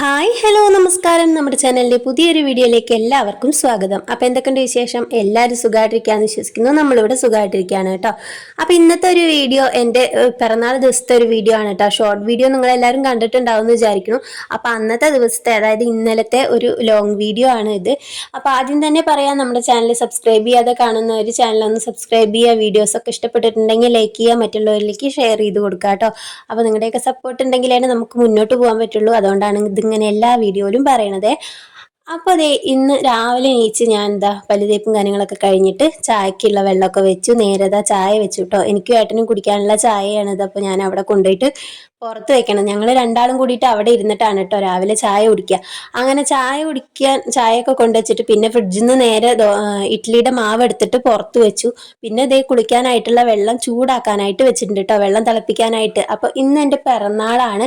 Hi hello നമസ്കാരം. നമ്മുടെ ചാനലിന്റെ പുതിയൊരു വീഡിയോയിലേക്ക് എല്ലാവർക്കും സ്വാഗതം. അപ്പൊ എന്തൊക്കെയുണ്ട് വിശേഷം? എല്ലാവരും സുഖമായിട്ടിരിക്കാന്ന് വിശ്വസിക്കുന്നു. നമ്മളിവിടെ സുഖമായിട്ടിരിക്കുകയാണ് കേട്ടോ. അപ്പോൾ ഇന്നത്തെ ഒരു വീഡിയോ എന്റെ പിറന്നാൾ ദിവസത്തെ ഒരു വീഡിയോ ആണ് കേട്ടോ. ഷോർട്ട് വീഡിയോ നിങ്ങൾ എല്ലാവരും കണ്ടിട്ടുണ്ടാവും എന്ന് വിചാരിക്കുന്നു. അപ്പോൾ അന്നത്തെ ദിവസത്തെ അതായത് ഇന്നലത്തെ ഒരു ലോങ് വീഡിയോ ആണ് ഇത്. അപ്പോൾ ആദ്യം തന്നെ പറയാം നമ്മുടെ ചാനൽ സബ്സ്ക്രൈബ് ചെയ്യാതെ കാണുന്ന ഒരു ചാനലൊന്ന് സബ്സ്ക്രൈബ് ചെയ്യുക. വീഡിയോസ് ഒക്കെ ഇഷ്ടപ്പെട്ടിട്ടുണ്ടെങ്കിൽ ലൈക്ക് ചെയ്യുക. മറ്റുള്ളവരിലേക്ക് ഷെയർ ചെയ്ത് കൊടുക്കുക കേട്ടോ. അപ്പോൾ നിങ്ങളുടെയൊക്കെ സപ്പോർട്ട് ഉണ്ടെങ്കിലേ നമുക്ക് മുന്നോട്ട് പോകാൻ പറ്റുള്ളൂ. അതുകൊണ്ടാണ് ഇതിങ്ങനെ എല്ലാ വീഡിയോയിലും പറയണത്. അപ്പോൾ അതെ ഇന്ന് രാവിലെ എണീച്ച് ഞാൻ എന്താ പല്ലുതേപ്പും കാര്യങ്ങളൊക്കെ കഴിഞ്ഞിട്ട് ചായക്കുള്ള വെള്ളമൊക്കെ വെച്ചു. നേരതാ ചായ വെച്ചു കേട്ടോ എനിക്കും ഏട്ടനും കുടിക്കാനുള്ള ചായയാണിത് അപ്പോൾ ഞാൻ അവിടെ കൊണ്ടുപോയിട്ട് പുറത്ത് വെക്കണം. ഞങ്ങൾ രണ്ടാളും കൂടിയിട്ട് അവിടെ ഇരുന്നിട്ടാണ് കേട്ടോ രാവിലെ ചായ കുടിക്കുക അങ്ങനെ ചായ കുടിക്കാൻ ചായയൊക്കെ കൊണ്ടുവച്ചിട്ട് പിന്നെ ഫ്രിഡ്ജിൽ നിന്ന് നേരെ ഇഡ്ഡലിയുടെ മാവ് എടുത്തിട്ട് പുറത്ത് വെച്ചു. പിന്നെ ഇതേ കുളിക്കാനായിട്ടുള്ള വെള്ളം ചൂടാക്കാനായിട്ട് വെച്ചിട്ടുണ്ട് കേട്ടോ വെള്ളം തിളപ്പിക്കാനായിട്ട്. അപ്പോൾ ഇന്ന് എന്റെ പിറന്നാളാണ്.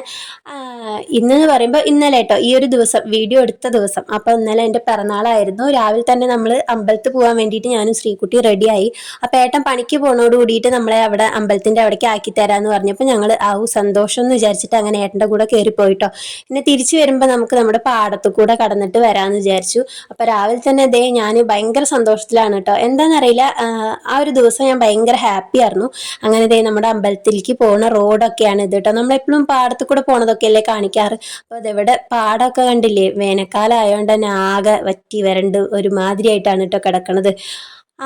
ഇന്നെന്ന് പറയുമ്പോൾ ഇന്നലെ കേട്ടോ ഈ ഒരു ദിവസം വീഡിയോ എടുത്ത ദിവസം. അപ്പോൾ ഇന്നലെ എന്റെ പിറന്നാളായിരുന്നു. രാവിലെ തന്നെ നമ്മൾ അമ്പലത്തിൽ പോകാൻ വേണ്ടിയിട്ട് ഞാനും ശ്രീകുട്ടി റെഡിയായി. അപ്പോൾ ഏട്ടൻ പണിക്ക് പോണോട് കൂടിയിട്ട് നമ്മളെ അവിടെ അമ്പലത്തിന്റെ അവിടേക്ക് ആക്കി തരാമെന്ന് പറഞ്ഞപ്പോൾ ഞങ്ങൾ ആ സന്തോഷം എന്ന് വിചാരിച്ചിട്ട് അങ്ങനെ ഏട്ടന്റെ കൂടെ കയറി പോയിട്ടോ പിന്നെ തിരിച്ചു വരുമ്പോൾ നമുക്ക് നമ്മുടെ പാടത്തു കൂടെ കടന്നിട്ട് വരാമെന്ന് വിചാരിച്ചു. അപ്പോൾ രാവിലെ തന്നെ ദേ ഞാൻ ഭയങ്കര സന്തോഷത്തിലാണ് കേട്ടോ. എന്താണെന്നറിയില്ല ആ, ഒരു ദിവസം ഞാൻ ഭയങ്കര ഹാപ്പി ആയിരുന്നു. അങ്ങനെ ദേ നമ്മുടെ അമ്പലത്തിലേക്ക് പോകുന്ന റോഡൊക്കെയാണ് ഇത് കേട്ടോ. നമ്മളെപ്പോഴും പാടത്തു കൂടെ പോണതൊക്കെ അല്ലേ കാണിക്കാറ്. അപ്പോൾ അതെവിടെ പാടമൊക്കെ കണ്ടില്ലേ? വേനൽക്കാലം ആയതുകൊണ്ട് തന്നെ ആകെ വറ്റി വരണ്ട് ഒരുമാതിരി ആയിട്ടാണ് കേട്ടോ കിടക്കണത്.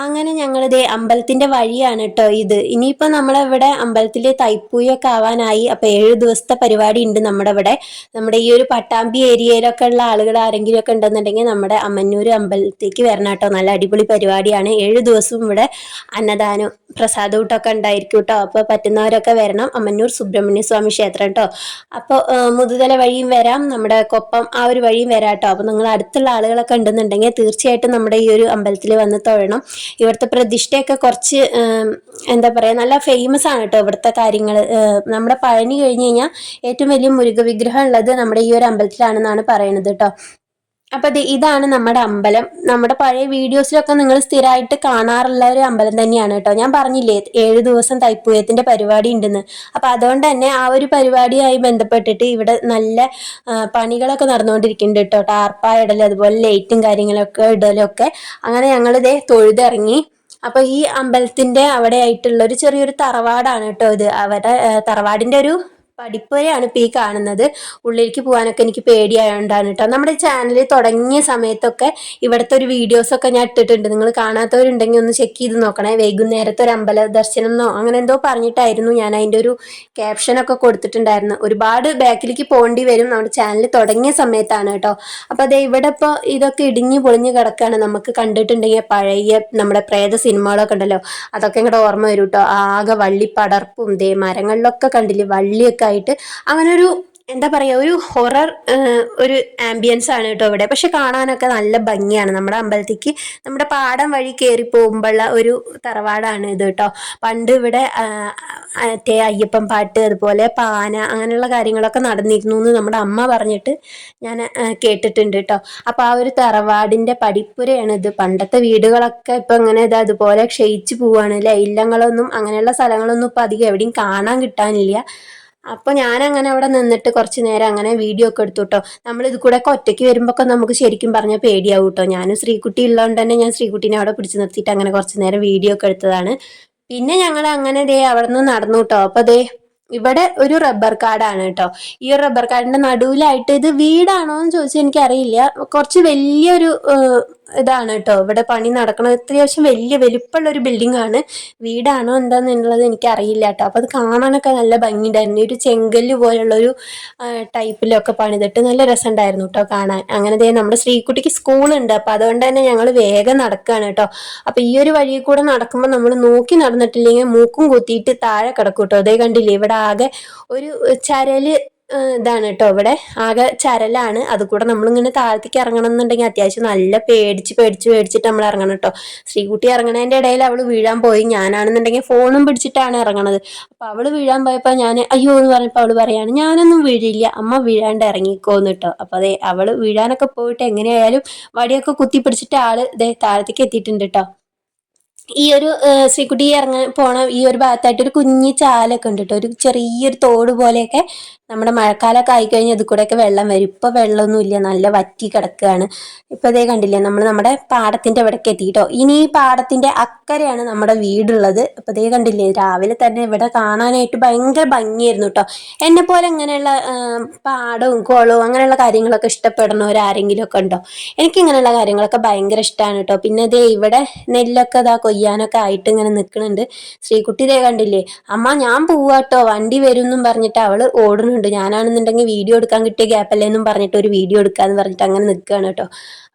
അങ്ങനെ ഞങ്ങളിത് അമ്പലത്തിന്റെ വഴിയാണ് കേട്ടോ ഇത്. ഇനിയിപ്പോൾ നമ്മളിവിടെ അമ്പലത്തിൽ തൈപ്പൂയൊക്കെ ആവാനായി. അപ്പോൾ ഏഴ് ദിവസത്തെ പരിപാടി ഉണ്ട് നമ്മുടെ ഇവിടെ നമ്മുടെ ഈ ഒരു പട്ടാമ്പി ഏരിയയിലൊക്കെ ഉള്ള ആളുകൾ ആരെങ്കിലും ഒക്കെ ഉണ്ടെന്നുണ്ടെങ്കിൽ നമ്മുടെ അമ്മന്നൂർ അമ്പലത്തേക്ക് വരണം കേട്ടോ നല്ല അടിപൊളി പരിപാടിയാണ്. ഏഴ് ദിവസവും ഇവിടെ അന്നദാനം പ്രസാദൂട്ടൊക്കെ ഉണ്ടായിരിക്കും കേട്ടോ അപ്പോൾ പറ്റുന്നവരൊക്കെ വരണം. അമ്മന്നൂർ സുബ്രഹ്മണ്യ സ്വാമി ക്ഷേത്രം കേട്ടോ അപ്പോൾ മുതുതല വഴിയും വരാം. നമ്മുടെ കൊപ്പം ആ ഒരു വഴിയും വരാം കേട്ടോ അപ്പോൾ നിങ്ങൾ അടുത്തുള്ള ആളുകളൊക്കെ ഉണ്ടെന്നുണ്ടെങ്കിൽ തീർച്ചയായിട്ടും നമ്മുടെ ഈ ഒരു അമ്പലത്തിൽ വന്ന് തൊഴണം. ഇവിടുത്തെ പ്രതിഷ്ഠയൊക്കെ കുറച്ച് എന്താ പറയുക നല്ല ഫേമസ് ആണ് കേട്ടോ ഇവിടുത്തെ കാര്യങ്ങൾ നമ്മുടെ പഴനി കഴിഞ്ഞ് കഴിഞ്ഞാൽ ഏറ്റവും വലിയ മുരുക വിഗ്രഹം ഉള്ളത് നമ്മുടെ ഈ ഒരു അമ്പലത്തിലാണെന്നാണ് പറയുന്നത് കേട്ടോ അപ്പൊ ഇതാണ് നമ്മുടെ അമ്പലം. നമ്മുടെ പഴയ വീഡിയോസിലൊക്കെ നിങ്ങൾ സ്ഥിരമായിട്ട് കാണാറുള്ള ഒരു അമ്പലം തന്നെയാണ് കേട്ടോ. ഞാൻ പറഞ്ഞില്ലേ ഏഴ് ദിവസം തൈപ്പൂയത്തിന്റെ പരിപാടി ഉണ്ടെന്ന്. അപ്പൊ അതുകൊണ്ട് തന്നെ ആ ഒരു പരിപാടിയായി ബന്ധപ്പെട്ടിട്ട് ഇവിടെ നല്ല പണികളൊക്കെ നടന്നുകൊണ്ടിരിക്കുന്നുണ്ട് കേട്ടോ. ടാർപ്പായ ഇടൽ അതുപോലെ ലൈറ്റും കാര്യങ്ങളൊക്കെ ഇടലൊക്കെ. അങ്ങനെ ഞങ്ങളിതേ തൊഴുതിറങ്ങി. അപ്പൊ ഈ അമ്പലത്തിന്റെ അവിടെ ആയിട്ടുള്ള ഒരു ചെറിയൊരു തറവാടാണ് കേട്ടോ ഇത്. അവരുടെ തറവാടിന്റെ ഒരു പടിപ്പുരയാണ് ഇപ്പോൾ ഈ കാണുന്നത്. ഉള്ളിലേക്ക് പോകാനൊക്കെ എനിക്ക് പേടിയായോണ്ടാണ് കേട്ടോ നമ്മുടെ ചാനൽ തുടങ്ങിയ സമയത്തൊക്കെ ഇവിടുത്തെ ഒരു വീഡിയോസൊക്കെ ഞാൻ ഇട്ടിട്ടുണ്ട്. നിങ്ങൾ കാണാത്തവരുണ്ടെങ്കിൽ ഒന്ന് ചെക്ക് ചെയ്ത് നോക്കണേ. വൈകുന്നേരത്തെ ഒരു അമ്പല ദർശനം എന്നോ അങ്ങനെ എന്തോ പറഞ്ഞിട്ടായിരുന്നു ഞാൻ അതിന്റെ ഒരു ക്യാപ്ഷനൊക്കെ കൊടുത്തിട്ടുണ്ടായിരുന്നു ഒരുപാട് ബാക്കിലേക്ക് പോകേണ്ടി വരും നമ്മുടെ ചാനൽ തുടങ്ങിയ സമയത്താണ് കേട്ടോ അപ്പോൾ അതെ ഇവിടെ ഇപ്പോൾ ഇതൊക്കെ ഇടിഞ്ഞു പൊളിഞ്ഞു കിടക്കുകയാണ് നമുക്ക് കണ്ടിട്ടുണ്ടെങ്കിൽ പഴയ നമ്മുടെ പ്രേത സിനിമകളൊക്കെ ഉണ്ടല്ലോ. അതൊക്കെ ഇങ്ങോട്ട് ഓർമ്മ വരും കേട്ടോ ആകെ വള്ളി പടർപ്പും ദേ മരങ്ങളിലൊക്കെ കണ്ടില്ലേ? വള്ളിയൊക്കെ ആയിട്ട് അങ്ങനെ ഒരു എന്താ പറയുക ഒരു ഹൊറർ ഒരു ആംബിയൻസ് ആണ് കേട്ടോ ഇവിടെ. പക്ഷെ കാണാനൊക്കെ നല്ല ഭംഗിയാണ്. നമ്മുടെ അമ്പലത്തിക്ക് നമ്മുടെ പാടം വഴി കയറി പോകുമ്പോഴുള്ള ഒരു തറവാടാണ് ഇത് കേട്ടോ. പണ്ട് ഇവിടെ മറ്റേ അയ്യപ്പൻ പാട്ട് അതുപോലെ പാന അങ്ങനെയുള്ള കാര്യങ്ങളൊക്കെ നടന്നിരുന്നു എന്ന് നമ്മുടെ അമ്മ പറഞ്ഞിട്ട് ഞാൻ കേട്ടിട്ടുണ്ട് കേട്ടോ. അപ്പോൾ ആ ഒരു തറവാടിന്റെ പടിപ്പുരയാണ് ഇത്. പണ്ടത്തെ വീടുകളൊക്കെ ഇപ്പം ഇങ്ങനെ ഇത് അതുപോലെ ക്ഷയിച്ചു പോവുകയാണ് അല്ലേ? ഇല്ലങ്ങളൊന്നും അങ്ങനെയുള്ള സ്ഥലങ്ങളൊന്നും ഇപ്പം അധികം എവിടെയും കാണാൻ കിട്ടാനില്ല. അപ്പോൾ ഞാനങ്ങനെ അവിടെ നിന്നിട്ട് കുറച്ച് നേരം അങ്ങനെ വീഡിയോ ഒക്കെ എടുത്തു കേട്ടോ നമ്മൾ ഇത് കൂടെ ഒക്കെ ഒറ്റയ്ക്ക് വരുമ്പോൾ ഒക്കെ നമുക്ക് ശരിക്കും പറഞ്ഞാൽ പേടിയാവും കേട്ടോ ഞാനും ശ്രീകുട്ടി ഉള്ളതുകൊണ്ട് തന്നെ ഞാൻ ശ്രീകുട്ടീനെ അവിടെ പിടിച്ച് നിർത്തിയിട്ട് അങ്ങനെ കുറച്ച് നേരം വീഡിയോ ഒക്കെ എടുത്തതാണ്. പിന്നെ ഞങ്ങൾ അങ്ങനെ ദേ അവിടെ നിന്ന് നടന്നു കേട്ടോ അപ്പോൾ ദേ ഇവിടെ ഒരു റബ്ബർ കാർഡാണ് കേട്ടോ. ഈ റബ്ബർ കാർഡിന്റെ നടുവിലായിട്ട് ഇത് വീടാണോ എന്ന് ചോദിച്ചാൽ എനിക്കറിയില്ല. കുറച്ച് വലിയൊരു ഇതാണ് കേട്ടോ. ഇവിടെ പണി നടക്കണം അത്യാവശ്യം വലിയ വലിപ്പമുള്ള ഒരു ബിൽഡിംഗ് ആണ്. വീടാണോ എന്താന്നുള്ളത് എനിക്ക് അറിയില്ല കേട്ടോ. അപ്പൊ അത് കാണാനൊക്കെ നല്ല ഭംഗിയുണ്ടായിരുന്നു. ഒരു ചെങ്കല്ല് പോലുള്ള ഒരു ടൈപ്പിലൊക്കെ പണിതിട്ട് നല്ല രസമുണ്ടായിരുന്നു കേട്ടോ കാണാൻ. അങ്ങനെ ദേ നമ്മുടെ ശ്രീകുട്ടിക്ക് സ്കൂളുണ്ട്. അപ്പൊ അതുകൊണ്ട് തന്നെ ഞങ്ങൾ വേഗം നടക്കുകയാണ് കേട്ടോ. അപ്പൊ ഈ ഒരു വഴിയിൽ കൂടെ നടക്കുമ്പോൾ നമ്മൾ നോക്കി നടന്നിട്ടില്ലെങ്കിൽ മൂക്കും കുത്തിയിട്ട് താഴെ കിടക്കും കേട്ടോ. അതേ കണ്ടില്ലേ? ഇവിടെ ആകെ ഒരു ചരൽ ഇതാണ് കേട്ടോ ഇവിടെ. ആകെ ചരലാണ്. അത് കൂടെ നമ്മളിങ്ങനെ താഴത്തേക്ക് ഇറങ്ങണം എന്നുണ്ടെങ്കിൽ അത്യാവശ്യം നല്ല പേടിച്ച് പേടിച്ച് പേടിച്ചിട്ട് നമ്മൾ ഇറങ്ങണം കേട്ടോ ശ്രീകുട്ടി ഇറങ്ങണതിന്റെ ഇടയിൽ അവൾ വീഴാൻ പോയി. ഞാനാണെന്നുണ്ടെങ്കിൽ ഫോണും പിടിച്ചിട്ടാണ് ഇറങ്ങണത്. അപ്പോൾ അവൾ വീഴാൻ പോയപ്പോൾ ഞാൻ അയ്യോ എന്ന് പറഞ്ഞപ്പോൾ അവൾ പറയാണ് ഞാനൊന്നും വീഴില്ല. അമ്മ വീഴാണ്ട് ഇറങ്ങിക്കോന്ന് കേട്ടോ അപ്പോൾ അതെ അവൾ വീഴാനൊക്കെ പോയിട്ട് എങ്ങനെയായാലും വടിയൊക്കെ കുത്തി പിടിച്ചിട്ട് ആൾ ദേ താഴത്തേക്ക് എത്തിയിട്ടുണ്ട് കേട്ടോ ഈ ഒരു ശ്രീകുട്ടി ഇറങ്ങാൻ പോണ ഈ ഒരു ഭാഗത്തായിട്ട് ഒരു കുഞ്ഞി ചാലൊക്കെ ഉണ്ട് കേട്ടോ. ഒരു ചെറിയൊരു തോട് പോലെയൊക്കെ നമ്മുടെ മഴക്കാലമൊക്കെ ആയിക്കഴിഞ്ഞാൽ ഇത് കൂടെയൊക്കെ വെള്ളം വരും. ഇപ്പൊ വെള്ളമൊന്നും ഇല്ല. നല്ല വറ്റി കിടക്കുകയാണ്. ഇപ്പൊ ഇതേ കണ്ടില്ലേ നമ്മൾ നമ്മുടെ പാടത്തിന്റെ ഇവിടേക്ക് എത്തിയിട്ടോ ഇനി ഈ പാടത്തിന്റെ അക്കരെയാണ് നമ്മുടെ വീടുള്ളത്. ഇപ്പൊ ഇതേ കണ്ടില്ലേ രാവിലെ തന്നെ ഇവിടെ കാണാനായിട്ട് ഭയങ്കര ഭംഗിയായിരുന്നു കേട്ടോ. എന്നെ പോലെ ഇങ്ങനെയുള്ള പാടവും കുളവും അങ്ങനെയുള്ള കാര്യങ്ങളൊക്കെ ഇഷ്ടപ്പെടുന്നവർ ആരെങ്കിലും ഒക്കെ ഉണ്ടോ? എനിക്ക് ഇങ്ങനെയുള്ള കാര്യങ്ങളൊക്കെ ഭയങ്കര ഇഷ്ടമാണ് കേട്ടോ. പിന്നെ ദേ ഇവിടെ നെല്ലൊക്കെ ഇതാ കൊയ്യാനൊക്കെ ആയിട്ട് ഇങ്ങനെ നിൽക്കുന്നുണ്ട് ശ്രീകുട്ടി ദേ കണ്ടില്ലേ? അമ്മ ഞാൻ പോവാട്ടോ. വണ്ടി വരും എന്നും പറഞ്ഞിട്ട് അവൾ ഓടുന്നുണ്ട്. ഞാനാണെന്നുണ്ടെങ്കിൽ വീഡിയോ എടുക്കാൻ കിട്ടിയ ഗ്യാപ്പല്ലേ എന്നും പറഞ്ഞിട്ട് ഒരു വീഡിയോ എടുക്കാന്ന് പറഞ്ഞിട്ട് അങ്ങനെ നിൽക്കുകയാണ് കേട്ടോ.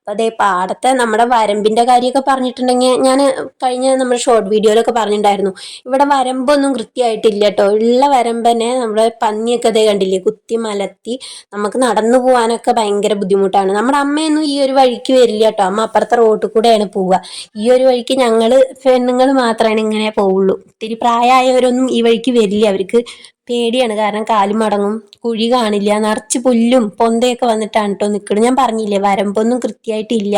അപ്പൊ അതേ പാടത്തെ നമ്മുടെ വരമ്പിന്റെ കാര്യമൊക്കെ പറഞ്ഞിട്ടുണ്ടെങ്കിൽ ഞാൻ കഴിഞ്ഞ നമ്മൾ ഷോർട്ട് വീഡിയോയിലൊക്കെ പറഞ്ഞിട്ടുണ്ടായിരുന്നു. ഇവിടെ വരമ്പൊന്നും കൃത്യമായിട്ടില്ല കേട്ടോ ഉള്ള വരമ്പനെ നമ്മുടെ പന്നിയൊക്കെ അതേ കണ്ടില്ലേ? കുത്തി മലത്തി നമുക്ക് നടന്നു പോകാനൊക്കെ ഭയങ്കര ബുദ്ധിമുട്ടാണ്. നമ്മുടെ അമ്മയൊന്നും ഈ ഒരു വഴിക്ക് വരില്ല കേട്ടോ അമ്മ അപ്പുറത്തെ റോട്ടിൽ കൂടെയാണ് പോവുക. ഈ ഒരു വഴിക്ക് ഞങ്ങൾ പെണ്ണുങ്ങൾ മാത്രമാണ് ഇങ്ങനെ പോവുള്ളൂ. ഒത്തിരി പ്രായമായവരൊന്നും ഈ വഴിക്ക് വരില്ല. അവർക്ക് പേടിയാണ്. കാരണം കാലും മടങ്ങും. കുഴി കാണില്ല. നിറച്ച് പുല്ലും പൊന്തയൊക്കെ വന്നിട്ടാണ് കേട്ടോ നിൽക്കുന്നത് ഞാൻ പറഞ്ഞില്ലേ വരമ്പൊന്നും കൃത്യമായിട്ടില്ല.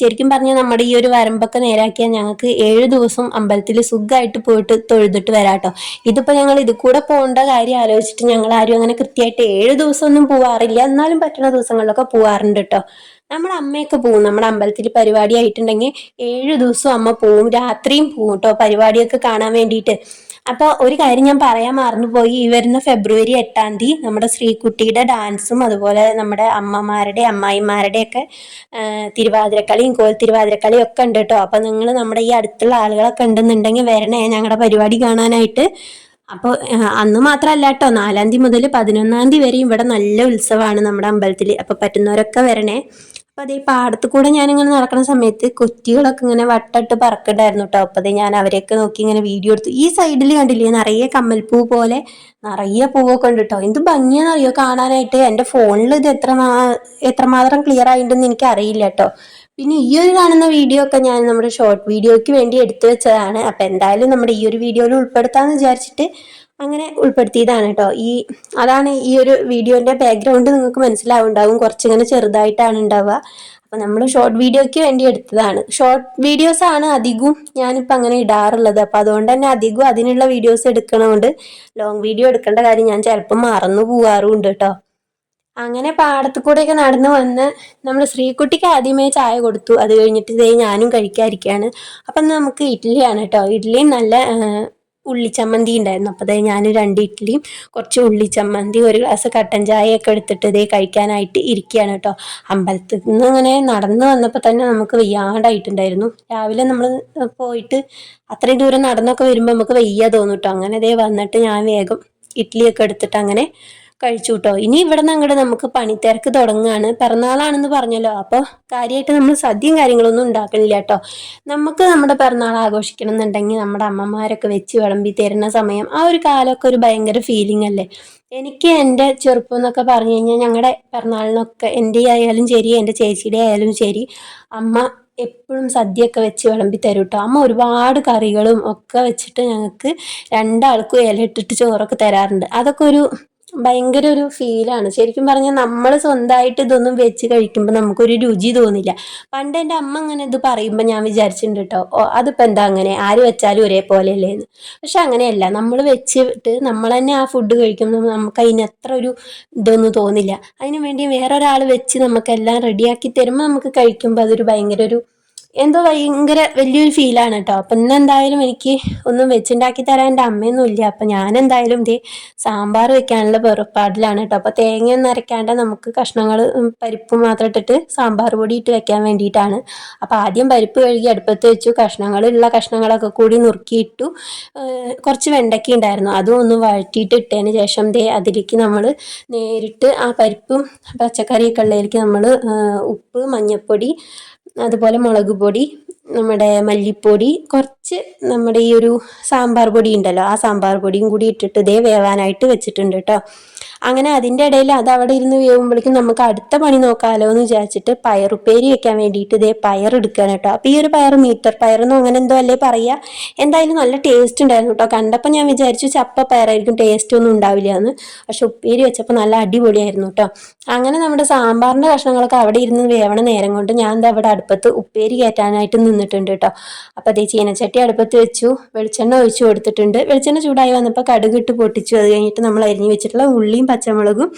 ശരിക്കും പറഞ്ഞാൽ നമ്മുടെ ഈ ഒരു വരമ്പൊക്കെ നേരാക്കിയാൽ ഞങ്ങൾക്ക് ഏഴ് ദിവസം അമ്പലത്തിൽ സുഖമായിട്ട് പോയിട്ട് തൊഴുതിട്ട് വരാം കേട്ടോ ഇതിപ്പോൾ ഞങ്ങൾ ഇത് കൂടെ പോകേണ്ട കാര്യം ആലോചിച്ചിട്ട് ഞങ്ങൾ ആരും അങ്ങനെ കൃത്യമായിട്ട് ഏഴ് ദിവസമൊന്നും പോവാറില്ല. എന്നാലും പറ്റുന്ന ദിവസങ്ങളിലൊക്കെ പോവാറുണ്ട് കേട്ടോ നമ്മുടെ അമ്മയൊക്കെ പോവും. നമ്മുടെ അമ്പലത്തിൽ പരിപാടി ആയിട്ടുണ്ടെങ്കിൽ ഏഴ് ദിവസവും അമ്മ പോവും. രാത്രിയും പോവും കേട്ടോ പരിപാടിയൊക്കെ കാണാൻ വേണ്ടിയിട്ട്. അപ്പോൾ ഒരു കാര്യം ഞാൻ പറയാൻ മറന്നുപോയി. ഈ വരുന്ന ഫെബ്രുവരി എട്ടാം തീയതി നമ്മുടെ ശ്രീകുട്ടിയുടെ ഡാൻസും അതുപോലെ നമ്മുടെ അമ്മമാരുടെ അമ്മായിമാരുടെ ഒക്കെ തിരുവാതിരക്കളിയും കോൽ തിരുവാതിരക്കളിയും ഒക്കെ ഉണ്ട് കേട്ടോ. അപ്പോൾ നിങ്ങൾ നമ്മുടെ ഈ അടുത്തുള്ള ആളുകളൊക്കെ ഉണ്ടെന്നുണ്ടെങ്കിൽ വരണേ ഞങ്ങളുടെ പരിപാടി കാണാനായിട്ട്. അപ്പോൾ അന്ന് മാത്രമല്ല കേട്ടോ. നാലാം തീയതി മുതൽ പതിനൊന്നാം തീയതി വരെ ഇവിടെ നല്ല ഉത്സവമാണ് നമ്മുടെ അമ്പലത്തിൽ അപ്പോൾ പറ്റുന്നവരൊക്കെ വരണേ. അപ്പോൾ അതേ പാടത്ത് കൂടെ ഞാൻ ഇങ്ങനെ നടക്കുന്ന സമയത്ത് കൊറ്റികളൊക്കെ ഇങ്ങനെ വട്ടിട്ട് പറക്കണ്ടായിരുന്നു കേട്ടോ അപ്പോൾ അതേ ഞാൻ അവരെയൊക്കെ നോക്കി ഇങ്ങനെ വീഡിയോ എടുത്തു. ഈ സൈഡിൽ കണ്ടില്ലേ നിറയെ കമ്മൽപ്പൂ പോലെ നിറയെ പൂവൊക്കെ ഉണ്ട് കേട്ടോ എന്ത് ഭംഗിയാണെന്നറിയോ? കാണാനായിട്ട് എന്റെ ഫോണിൽ ഇത് എത്ര എത്രമാത്രം ക്ലിയർ ആയിട്ടുണ്ടെന്ന് എനിക്ക് അറിയില്ല കേട്ടോ പിന്നെ ഈ ഒരു കാണുന്ന വീഡിയോ ഒക്കെ ഞാൻ നമ്മുടെ ഷോർട്ട് വീഡിയോയ്ക്ക് വേണ്ടി എടുത്തു വെച്ചതാണ്. അപ്പൊ എന്തായാലും നമ്മുടെ ഈ ഒരു വീഡിയോയിൽ ഉൾപ്പെടുത്താമെന്ന് വിചാരിച്ചിട്ട് അങ്ങനെ ഉൾപ്പെടുത്തിയതാണ് കേട്ടോ. ഈ അതാണ് ഈ ഒരു വീഡിയോന്റെ ബാക്ക്ഗ്രൗണ്ട് നിങ്ങൾക്ക് മനസ്സിലാവുണ്ടാവും. കുറച്ചിങ്ങനെ ചെറുതായിട്ടാണ് ഉണ്ടാവുക. അപ്പം നമ്മൾ ഷോർട്ട് വീഡിയോയ്ക്ക് വേണ്ടി എടുത്തതാണ്. ഷോർട്ട് വീഡിയോസ് ആണ് അധികവും ഞാനിപ്പോൾ അങ്ങനെ ഇടാറുള്ളത്. അപ്പം അതുകൊണ്ട് തന്നെ അധികവും അതിനുള്ള വീഡിയോസ് എടുക്കണതുകൊണ്ട് ലോങ് വീഡിയോ എടുക്കേണ്ട കാര്യം ഞാൻ ചിലപ്പോൾ മറന്നു പോകാറുമുണ്ട് കേട്ടോ. അങ്ങനെ പാടത്തു കൂടെയൊക്കെ നടന്നു വന്ന് നമ്മൾ ശ്രീകുട്ടിക്ക് ആദ്യമേ ചായ കൊടുത്തു. അത് കഴിഞ്ഞിട്ട് ഇതേ ഞാനും കഴിക്കാതിരിക്കുകയാണ്. അപ്പം നമുക്ക് ഇഡ്ഡലിയാണ് കേട്ടോ. ഇഡ്ഡലിയും നല്ല ഉള്ളിച്ചമ്മന്തി ഉണ്ടായിരുന്നു. അപ്പോൾ അതായത് ഞാൻ രണ്ട് ഇഡ്ഡലിയും കുറച്ച് ഉള്ളിച്ചമ്മന്തി ഒരു ഗ്ലാസ് കട്ടൻ ചായയൊക്കെ എടുത്തിട്ട് ഇതേ കഴിക്കാനായിട്ട് ഇരിക്കുകയാണ് കേട്ടോ. അമ്പലത്തിൽ നിന്ന് അങ്ങനെ നടന്നു വന്നപ്പോൾ തന്നെ നമുക്ക് വയ്യാണ്ടായിട്ടുണ്ടായിരുന്നു. രാവിലെ നമ്മൾ പോയിട്ട് അത്രയും ദൂരം നടന്നൊക്കെ വരുമ്പോൾ നമുക്ക് വയ്യ തോന്നും കേട്ടോ. അങ്ങനെ ഇതേ വന്നിട്ട് ഞാൻ വേഗം ഇഡ്ഡലിയൊക്കെ എടുത്തിട്ട് അങ്ങനെ കഴിച്ചു കേട്ടോ ഇനി ഇവിടെ നിന്ന് അങ്ങോട്ട് നമുക്ക് പണിത്തിരക്ക് തുടങ്ങുകയാണ് പിറന്നാളാണെന്ന് പറഞ്ഞല്ലോ. അപ്പോൾ കാര്യമായിട്ട് നമ്മൾ സദ്യയും കാര്യങ്ങളൊന്നും ഉണ്ടാക്കണില്ല കേട്ടോ. നമുക്ക് നമ്മുടെ പിറന്നാൾ ആഘോഷിക്കണം എന്നുണ്ടെങ്കിൽ നമ്മുടെ അമ്മമാരൊക്കെ വെച്ച് വിളമ്പി തരുന്ന സമയം ആ ഒരു കാലമൊക്കെ ഒരു ഭയങ്കര ഫീലിംഗ് അല്ലേ? എനിക്ക് എന്റെ ചെറുപ്പം എന്നൊക്കെ പറഞ്ഞു കഴിഞ്ഞാൽ ഞങ്ങളുടെ പിറന്നാളിനൊക്കെ എന്റെ ആയാലും ശരി എന്റെ ചേച്ചിയുടെ ആയാലും ശരി അമ്മ എപ്പോഴും സദ്യയൊക്കെ വെച്ച് വിളമ്പി തരും കേട്ടോ. അമ്മ ഒരുപാട് കറികളും ഒക്കെ വെച്ചിട്ട് ഞങ്ങൾക്ക് രണ്ടാൾക്കും ഇല ഇട്ടിട്ട് ചോറൊക്കെ തരാറുണ്ട്. അതൊക്കെ ഒരു ഭയങ്കര ഒരു ഫീലാണ്. ശരിക്കും പറഞ്ഞാൽ നമ്മൾ സ്വന്തമായിട്ട് ഇതൊന്നും വെച്ച് കഴിക്കുമ്പോൾ നമുക്കൊരു രുചി തോന്നില്ല. പണ്ട് എന്റെ അമ്മ അങ്ങനെ ഇത് പറയുമ്പോൾ ഞാൻ വിചാരിച്ചിട്ടുണ്ട് കേട്ടോ ഓ അതിപ്പോൾ എന്താ അങ്ങനെ? ആര് വെച്ചാലും ഒരേപോലെയല്ലേ? എന്ന്. പക്ഷെ അങ്ങനെയല്ല. നമ്മൾ വെച്ചിട്ട് നമ്മൾ തന്നെ ആ ഫുഡ് കഴിക്കുമ്പോൾ നമുക്ക് അതിന് അത്ര ഒരു ഇതൊന്നും തോന്നില്ല. അതിനു വേണ്ടി വേറൊരാൾ വെച്ച് നമുക്കെല്ലാം റെഡിയാക്കി തരുമ്പോൾ നമുക്ക് കഴിക്കുമ്പോൾ അതൊരു ഭയങ്കര ഒരു എന്തോ ഭയങ്കര വലിയൊരു ഫീലാണ് കേട്ടോ അപ്പം ഇന്ന് എന്തായാലും എനിക്ക് ഒന്നും വെച്ചുണ്ടാക്കി തരാൻ എന്റെ അമ്മയൊന്നും ഇല്ല. അപ്പം ഞാൻ എന്തായാലും ഇതേ സാമ്പാർ വെക്കാനുള്ള പുറപ്പാടിലാണ് കേട്ടോ അപ്പോൾ തേങ്ങയൊന്നും അരയ്ക്കാണ്ട് നമുക്ക് കഷ്ണങ്ങൾ പരിപ്പ് മാത്രം ഇട്ടിട്ട് സാമ്പാർ പൊടി ഇട്ട് വെക്കാൻ വേണ്ടിയിട്ടാണ്. അപ്പോൾ ആദ്യം പരിപ്പ് കഴുകി അടുപ്പത്ത് വെച്ചു. കഷ്ണങ്ങളുള്ള കഷ്ണങ്ങളൊക്കെ കൂടി നുറുക്കിയിട്ടു കുറച്ച് വെണ്ടയ്ക്ക ഉണ്ടായിരുന്നു അതും ഒന്ന് വഴറ്റിയിട്ട് ഇട്ടതിന് ശേഷം ദേ അതിലേക്ക് നമ്മൾ നേരിട്ട് ആ പരിപ്പും പച്ചക്കറിയൊക്കെ ഉള്ളതിലേക്ക് നമ്മൾ ഉപ്പ് മഞ്ഞൾപ്പൊടി അതുപോലെ മുളക് പൊടി നമ്മുടെ മല്ലിപ്പൊടി കുറച്ച് നമ്മുടെ ഈ ഒരു സാമ്പാർ പൊടി ഉണ്ടല്ലോ ആ സാമ്പാർ പൊടിയും കൂടി ഇട്ടിട്ട് ഇതേ വേവാനായിട്ട് വെച്ചിട്ടുണ്ട് കേട്ടോ അങ്ങനെ അതിന്റെ ഇടയിൽ അത് അവിടെ ഇരുന്ന് വേവുമ്പോഴേക്കും നമുക്ക് അടുത്ത പണി നോക്കാമല്ലോ എന്ന് വിചാരിച്ചിട്ട് പയറുപ്പേരി വെക്കാൻ വേണ്ടിയിട്ട് ഇതേ പയർ എടുക്കുകയാണ് കേട്ടോ. അപ്പോൾ ഈ ഒരു പയർ മീറ്റർ പയറെന്നോ അങ്ങനെ എന്തോ അല്ലേ പറയുക. എന്തായാലും നല്ല ടേസ്റ്റ് ഉണ്ടായിരുന്നു കേട്ടോ. കണ്ടപ്പോൾ ഞാൻ വിചാരിച്ചു ചപ്പ പയറായിരിക്കും ടേസ്റ്റ് ഒന്നും ഉണ്ടാവില്ല എന്ന്. പക്ഷെ ഉപ്പേരി വെച്ചപ്പോൾ നല്ല അടിപൊളിയായിരുന്നു കേട്ടോ. അങ്ങനെ നമ്മുടെ സാമ്പാറിന്റെ കഷ്ണങ്ങളൊക്കെ അവിടെ ഇരുന്ന് വേവണ നേരം കൊണ്ട് ഞാൻ എന്താ അവിടെ അടുപ്പത്ത് ഉപ്പേരി കയറ്റാനായിട്ട് നിന്നിട്ടുണ്ട് കേട്ടോ. അപ്പോൾ അതേ ചീനച്ചട്ടി അടുപ്പത്ത് വെച്ചു വെളിച്ചെണ്ണ ഒഴിച്ചു കൊടുത്തിട്ടുണ്ട്. വെളിച്ചെണ്ണ ചൂടായി വന്നപ്പോൾ കടുകിട്ട് പൊട്ടിച്ചു. അത് കഴിഞ്ഞിട്ട് നമ്മൾ അരിഞ്ഞു വെച്ചിട്ടുള്ള ഉള്ളിയും പച്ചമുളകും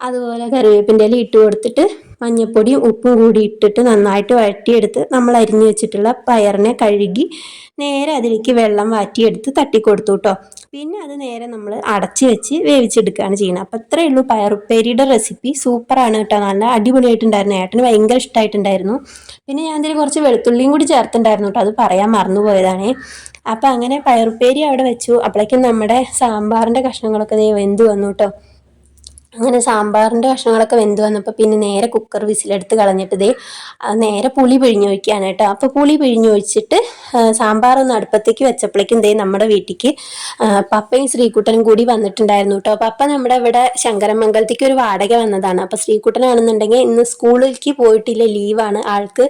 അതുപോലെ കറിവേപ്പിന്റെ ഇല ഇട്ട് കൊടുത്തിട്ട് മഞ്ഞൾപ്പൊടിയും ഉപ്പും കൂടി ഇട്ടിട്ട് നന്നായിട്ട് വഴറ്റിയെടുത്ത് നമ്മൾ അരിഞ്ഞു വെച്ചിട്ടുള്ള പയറിനെ കഴുകി നേരെ അതിലേക്ക് വെള്ളം വാറ്റിയെടുത്ത് തട്ടിക്കൊടുത്തു കേട്ടോ. പിന്നെ അത് നേരെ നമ്മൾ അടച്ചു വെച്ച് വേവിച്ചെടുക്കുകയാണ് ചെയ്യുന്നത്. അപ്പം അത്രയേ ഉള്ളൂ പയറുപ്പേരിയുടെ റെസിപ്പി. സൂപ്പറാണ് കേട്ടോ. നല്ല അടിപൊളിയായിട്ടുണ്ടായിരുന്നു. ഏട്ടന് ഭയങ്കര ഇഷ്ടമായിട്ടുണ്ടായിരുന്നു പിന്നെ ഞാൻ ഇതിൽ കുറച്ച് വെളുത്തുള്ളിയും കൂടി ചേർത്തുണ്ടായിരുന്നു കേട്ടോ. അത് പറയാൻ മറന്നു പോയതാണേ അപ്പം അങ്ങനെ പയറുപ്പേരി അവിടെ വെച്ചു. അപ്പോഴേക്കും നമ്മുടെ സാമ്പാറിന്റെ കഷ്ണങ്ങളൊക്കെ വെന്ത് വന്നു കേട്ടോ. അങ്ങനെ സാമ്പാറിന്റെ കഷ്ണങ്ങളൊക്കെ വെന്ത് വന്നപ്പോൾ പിന്നെ നേരെ കുക്കർ വിസിലെടുത്ത് കളഞ്ഞിട്ട് ദേ നേരെ പുളി പിഴിഞ്ഞൊഴിക്കുകയാണ് കേട്ടോ. അപ്പോൾ പുളി പിഴിഞ്ഞൊഴിച്ചിട്ട് സാമ്പാർ ഒന്ന് അടുപ്പത്തേക്ക് വെച്ചപ്പോഴേക്കും ദേ നമ്മുടെ വീട്ടിലേക്ക് പപ്പയും ശ്രീകുട്ടനും കൂടി വന്നിട്ടുണ്ടായിരുന്നു കേട്ടോ. പപ്പ നമ്മുടെ ഇവിടെ ശങ്കരമംഗലത്തേക്ക് ഒരു വാടക വന്നതാണ്. അപ്പോൾ ശ്രീകുട്ടനാണെന്നുണ്ടെങ്കിൽ ഇന്ന് സ്കൂളിലേക്ക് പോയിട്ടില്ല ലീവാണ്. ആൾക്ക്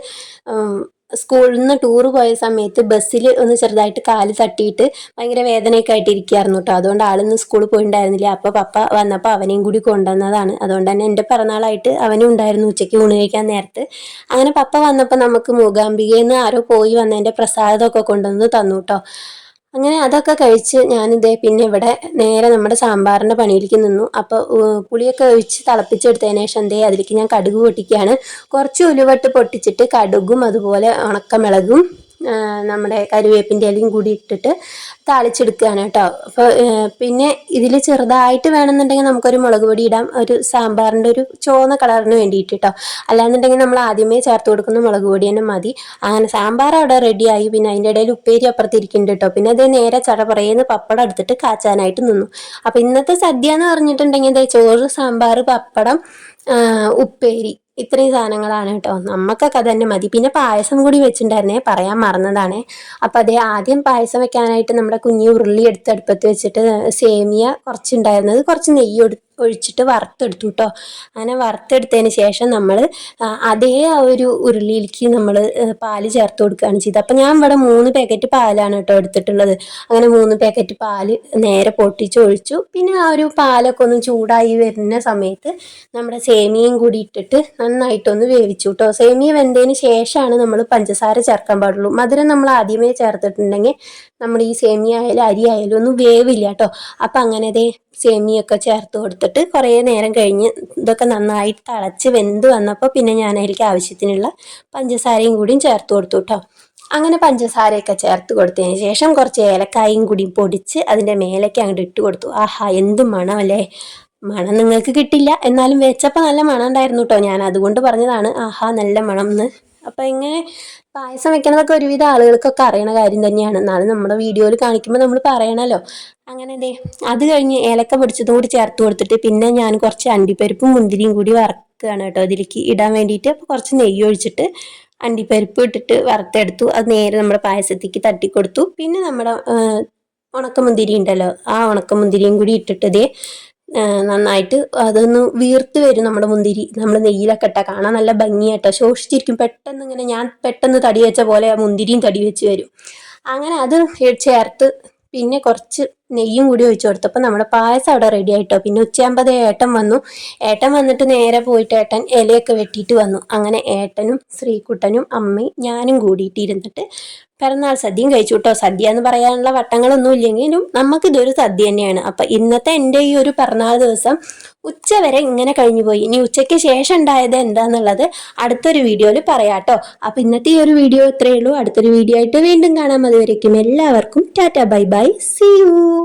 സ്കൂളിൽ നിന്ന് ടൂർ പോയ സമയത്ത് ബസ്സിൽ ഒന്ന് ചെറുതായിട്ട് കാൽ തട്ടിയിട്ട് ഭയങ്കര വേദനയൊക്കെ ആയിട്ട് ഇരിക്കുകയായിരുന്നു കേട്ടോ അതുകൊണ്ട് ആളിന്ന് സ്കൂളിൽ പോയിണ്ടായിരുന്നില്ല. അപ്പോൾ പപ്പ വന്നപ്പോൾ അവനെയും കൂടി കൊണ്ടുവന്നതാണ്. അതുകൊണ്ട് തന്നെ എന്റെ പിറന്നാളായിട്ട് അവനും ഉണ്ടായിരുന്നു ഉച്ചയ്ക്ക് ഊണ് കഴിക്കാൻ നേരത്ത്. അങ്ങനെ പപ്പ വന്നപ്പോൾ നമുക്ക് മൂകാംബികയിൽ നിന്ന് ആരോ പോയി വന്നതിന്റെ പ്രസാദമൊക്കെ കൊണ്ടുവന്ന് തന്നു കേട്ടോ അങ്ങനെ അതൊക്കെ കഴിച്ച് ഞാനിതേ പിന്നെ ഇവിടെ നേരെ നമ്മുടെ സാമ്പാറിന്റെ പണിയിലേക്ക് നിന്നു. അപ്പോൾ പുളിയൊക്കെ ഒഴിച്ച് തിളപ്പിച്ചെടുത്തതിന് ശേഷം എന്തേ അതിലേക്ക് ഞാൻ കടുക് പൊട്ടിക്കുകയാണ്. കുറച്ച് ഉലുവട്ട് പൊട്ടിച്ചിട്ട് കടുകും അതുപോലെ ഉണക്കമിളകും. നമ്മുടെ കരുവേപ്പിന്റെ ഇലയും കൂടി ഇട്ടിട്ട് താളിച്ചെടുക്കുകയാണ് കേട്ടോ. അപ്പോൾ പിന്നെ ഇതിൽ ചെറുതായിട്ട് വേണമെന്നുണ്ടെങ്കിൽ നമുക്കൊരു മുളക് പൊടി ഇടാം. ഒരു സാമ്പാറിന്റെ ഒരു ചുവന്ന കളറിന് വേണ്ടിയിട്ട് കേട്ടോ. അല്ലാന്നുണ്ടെങ്കിൽ നമ്മൾ ആദ്യമേ ചേർത്ത് കൊടുക്കുന്ന മുളക് പൊടി തന്നെ മതി. അങ്ങനെ സാമ്പാർ അവിടെ റെഡിയായി പിന്നെ അതിന്റെ ഇടയിൽ ഉപ്പേരി അപ്പുറത്തിരിക്കുന്നുണ്ട് കേട്ടോ. പിന്നെ അത് നേരെ ചട പറയുന്ന പപ്പടം എടുത്തിട്ട് കാച്ചാനായിട്ട് നിന്നു. അപ്പോൾ ഇന്നത്തെ സദ്യ എന്ന് പറഞ്ഞിട്ടുണ്ടെങ്കിൽ ചോറ് സാമ്പാർ പപ്പടം ഉപ്പേരി. ഇത്രയും സാധനങ്ങളാണ് കേട്ടോ. നമുക്കൊക്കെ തന്നെ മതി. പിന്നെ പായസം കൂടി വെച്ചിട്ടുണ്ടായിരുന്നേ പറയാൻ മറന്നതാണ്. അപ്പോൾ അതേ ആദ്യം പായസം വെക്കാനായിട്ട് നമ്മുടെ കുഞ്ഞു ഉരുളി എടുത്ത് അടുപ്പത്ത് വെച്ചിട്ട് സേമിയ കുറച്ചുണ്ടായിരുന്നത്. കുറച്ച് നെയ്യ് ഒഴി- ഒഴിച്ചിട്ട് വറുത്തെടുത്തു കേട്ടോ അങ്ങനെ വറുത്തെടുത്തതിന് ശേഷം നമ്മൾ അതേ ആ ഒരു ഉരുളിയിലേക്ക് നമ്മൾ പാൽ ചേർത്ത് കൊടുക്കുകയാണ് ചെയ്തത്. അപ്പം ഞാൻ ഇവിടെ മൂന്ന് പാക്കറ്റ് പാലാണ് കേട്ടോ എടുത്തിട്ടുള്ളത്. അങ്ങനെ മൂന്ന് പാക്കറ്റ് പാൽ നേരെ പൊട്ടിച്ച് ഒഴിച്ചു. പിന്നെ ആ ഒരു പാലൊക്കെ ഒന്ന് ചൂടായി വരുന്ന സമയത്ത് നമ്മുടെ സേമിയയും കൂടി ഇട്ടിട്ട് നന്നായിട്ടൊന്ന് വേവിച്ചു കേട്ടോ സേമിയ വെന്തതിന് ശേഷമാണ് നമ്മൾ പഞ്ചസാര ചേർക്കാൻ പാടുള്ളൂ. മധുരം നമ്മൾ ആദ്യമേ ചേർത്തിട്ടുണ്ടെങ്കിൽ നമ്മൾ ഈ സേമിയ ആയാലും അരി ആയാലും ഒന്നും വേവില്ല കേട്ടോ. അപ്പം അങ്ങനെ ദേ സേമിയൊക്കെ ചേർത്ത് കൊടുത്തിട്ട് കുറേ നേരം കഴിഞ്ഞ് ഇതൊക്കെ നന്നായിട്ട് തിളച്ച് വെന്ത് വന്നപ്പോൾ പിന്നെ ഞാൻ അതിലേക്ക് ആവശ്യത്തിനുള്ള പഞ്ചസാരയും കൂടിയും ചേർത്ത് കൊടുത്തു കേട്ടോ അങ്ങനെ പഞ്ചസാരയൊക്കെ ചേർത്ത് കൊടുത്തതിന് ശേഷം കുറച്ച് ഏലക്കായും കൂടി പൊടിച്ച് അതിന്റെ മേലേക്ക് അങ്ങോട്ട് ഇട്ട് കൊടുത്തു. ആഹാ എന്ത് മണമല്ലേ മണം നിങ്ങൾക്ക് കിട്ടില്ല. എന്നാലും വെച്ചപ്പോൾ നല്ല മണം ഉണ്ടായിരുന്നു കേട്ടോ ഞാൻ അതുകൊണ്ട് പറഞ്ഞതാണ് ആഹാ നല്ല മണം എന്ന്. അപ്പം ഇങ്ങനെ പായസം വെക്കണതൊക്കെ ഒരുവിധ ആളുകൾക്കൊക്കെ അറിയണ കാര്യം തന്നെയാണ്. എന്നാലും നമ്മുടെ വീഡിയോയിൽ കാണിക്കുമ്പോൾ നമ്മൾ പറയണല്ലോ. അങ്ങനെ ദേ അത് കഴിഞ്ഞ് ഏലക്ക പൊടിച്ചതും കൂടി ചേർത്ത് കൊടുത്തിട്ട് പിന്നെ ഞാൻ കുറച്ച് അണ്ടിപ്പരിപ്പും മുന്തിരിയും കൂടി വറക്കുകയാണ് കേട്ടോ ഇതിലേക്ക് ഇടാൻ വേണ്ടിയിട്ട്. അപ്പോൾ കുറച്ച് നെയ്യ് ഒഴിച്ചിട്ട് അണ്ടിപ്പരിപ്പ് ഇട്ടിട്ട് വറുത്തെടുത്തു. അത് നേരെ നമ്മുടെ പായസത്തേക്ക് തട്ടിക്കൊടുത്തു. പിന്നെ നമ്മുടെ ഉണക്കമുന്തിരി ഉണ്ടല്ലോ ആ ഉണക്കമുന്തിരിയും കൂടി ഇട്ടിട്ട് ആ, നന്നായിട്ട് അതൊന്ന് വീർത്ത് വരും നമ്മുടെ മുന്തിരി. നമ്മൾ നെയ്യിലൊക്കെ ഇട്ടാൽ കാണാൻ നല്ല ഭംഗിയായിട്ട് ശോഷിച്ചിരിക്കും. പെട്ടെന്ന് ഇങ്ങനെ ഞാൻ പെട്ടെന്ന് തടി വെച്ച പോലെ ആ മുന്തിരിയും തടി വെച്ച് വരും. അങ്ങനെ അത് ചേർത്ത് പിന്നെ കുറച്ച് നെയ്യും കൂടി ഒഴിച്ചു കൊടുത്തപ്പോൾ നമ്മുടെ പായസം അവിടെ റെഡി ആയിട്ടോ? പിന്നെ ഉച്ചയാകുമ്പോൾ ഏട്ടൻ വന്നു. ഏട്ടൻ വന്നിട്ട് നേരെ പോയിട്ട് ഏട്ടൻ ഇലയൊക്കെ വെട്ടിയിട്ട് വന്നു. അങ്ങനെ ഏട്ടനും ശ്രീകുട്ടനും അമ്മയും ഞാനും കൂടിയിട്ട് ഇരുന്നിട്ട് പിറന്നാൾ സദ്യയും കഴിച്ചു കേട്ടോ. സദ്യ എന്ന് പറയാനുള്ള വട്ടങ്ങളൊന്നും ഇല്ലെങ്കിലും നമുക്കിതൊരു സദ്യ തന്നെയാണ്. അപ്പം ഇന്നത്തെ എന്റെ ഈ ഒരു പിറന്നാൾ ദിവസം ഉച്ച വരെ ഇങ്ങനെ കഴിഞ്ഞു പോയി. ഇനി ഉച്ചയ്ക്ക് ശേഷം ഉണ്ടായത് എന്താന്നുള്ളത് അടുത്തൊരു വീഡിയോയിൽ പറയാം കേട്ടോ. അപ്പം ഇന്നത്തെ ഈ ഒരു വീഡിയോ ഇത്രയേ ഉള്ളൂ. അടുത്തൊരു വീഡിയോ ആയിട്ട് വീണ്ടും കാണാം. അതുവരേക്കും എല്ലാവർക്കും tata bye bye. See you